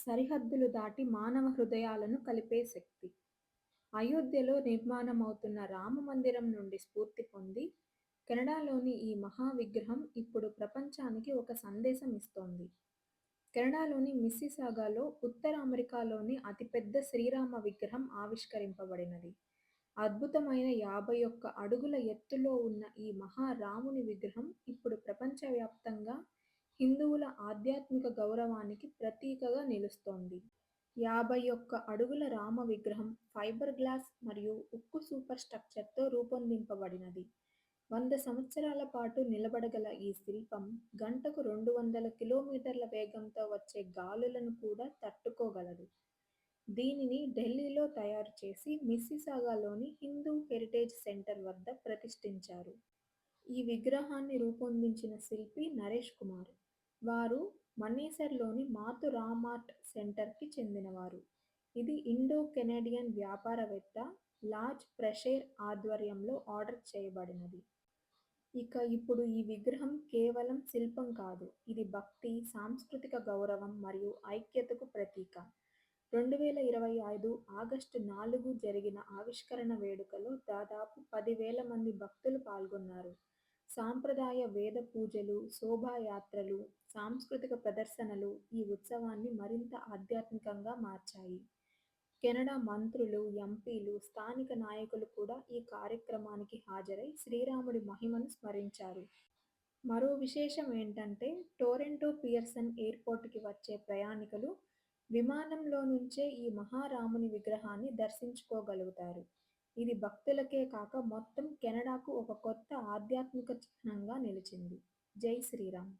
సరిహద్దులు దాటి మానవ హృదయాలను కలిపే శక్తి. అయోధ్యలో నిర్మాణమవుతున్న రామమందిరం నుండి స్ఫూర్తి పొంది, కెనడాలోని ఈ మహా విగ్రహం ఇప్పుడు ప్రపంచానికి ఒక సందేశం ఇస్తోంది. కెనడాలోని మిస్సిసాగాలో ఉత్తర అమెరికాలోని అతిపెద్ద శ్రీరామ విగ్రహం ఆవిష్కరింపబడినది. అద్భుతమైన యాభై ఒక్క అడుగుల ఎత్తులో ఉన్న ఈ మహా రాముని విగ్రహం ఇప్పుడు ప్రపంచవ్యాప్తంగా హిందువుల ఆధ్యాత్మిక గౌరవానికి ప్రతీకగా నిలుస్తోంది. యాభై ఒక్క అడుగుల రామ విగ్రహం ఫైబర్ గ్లాస్ మరియు ఉక్కు సూపర్ స్ట్రక్చర్తో రూపొందింపబడినది. వంద సంవత్సరాల పాటు నిలబడగల ఈ శిల్పం గంటకు రెండు వందల కిలోమీటర్ల వేగంతో వచ్చే గాలులను కూడా తట్టుకోగలదు. దీనిని ఢిల్లీలో తయారు చేసి మిస్సిసాగాలోని హిందూ హెరిటేజ్ సెంటర్ వద్ద ప్రతిష్ఠించారు. ఈ విగ్రహాన్ని రూపొందించిన శిల్పి నరేష్ కుమార్. వారు మనేసర్లోని మాథురామార్ట్ సెంటర్కి చెందినవారు. ఇది ఇండో-కెనడియన్ వ్యాపారవేత్త లార్జ్ ప్రెషేర్ ఆధ్వర్యంలో ఆర్డర్ చేయబడినది. ఇక ఇప్పుడు ఈ విగ్రహం కేవలం శిల్పం కాదు. ఇది భక్తి, సాంస్కృతిక గౌరవం మరియు ఐక్యతకు ప్రతీక. రెండు వేల ఇరవై ఐదు ఆగస్టు నాలుగు జరిగిన ఆవిష్కరణ వేడుకలో దాదాపు పది వేల మంది భక్తులు పాల్గొన్నారు. సాంప్రదాయ వేద పూజలు, శోభాయాత్రలు, సాంస్కృతిక ప్రదర్శనలు ఈ ఉత్సవాన్ని మరింత ఆధ్యాత్మికంగా మార్చాయి. కెనడా మంత్రులు, ఎంపీలు, స్థానిక నాయకులు కూడా ఈ కార్యక్రమానికి హాజరై శ్రీరాముడి మహిమను స్మరించారు. మరో విశేషం ఏంటంటే టోరెంటో పియర్సన్ ఎయిర్పోర్ట్కి వచ్చే ప్రయాణికులు విమానంలో నుంచే ఈ మహారాముని విగ్రహాన్ని దర్శించుకోగలుగుతారు. ఇది భక్తులకే కాక మొత్తం కెనడాకు ఒక కొత్త ఆధ్యాత్మిక చిహ్నంగా నిలిచింది. జై శ్రీరామ్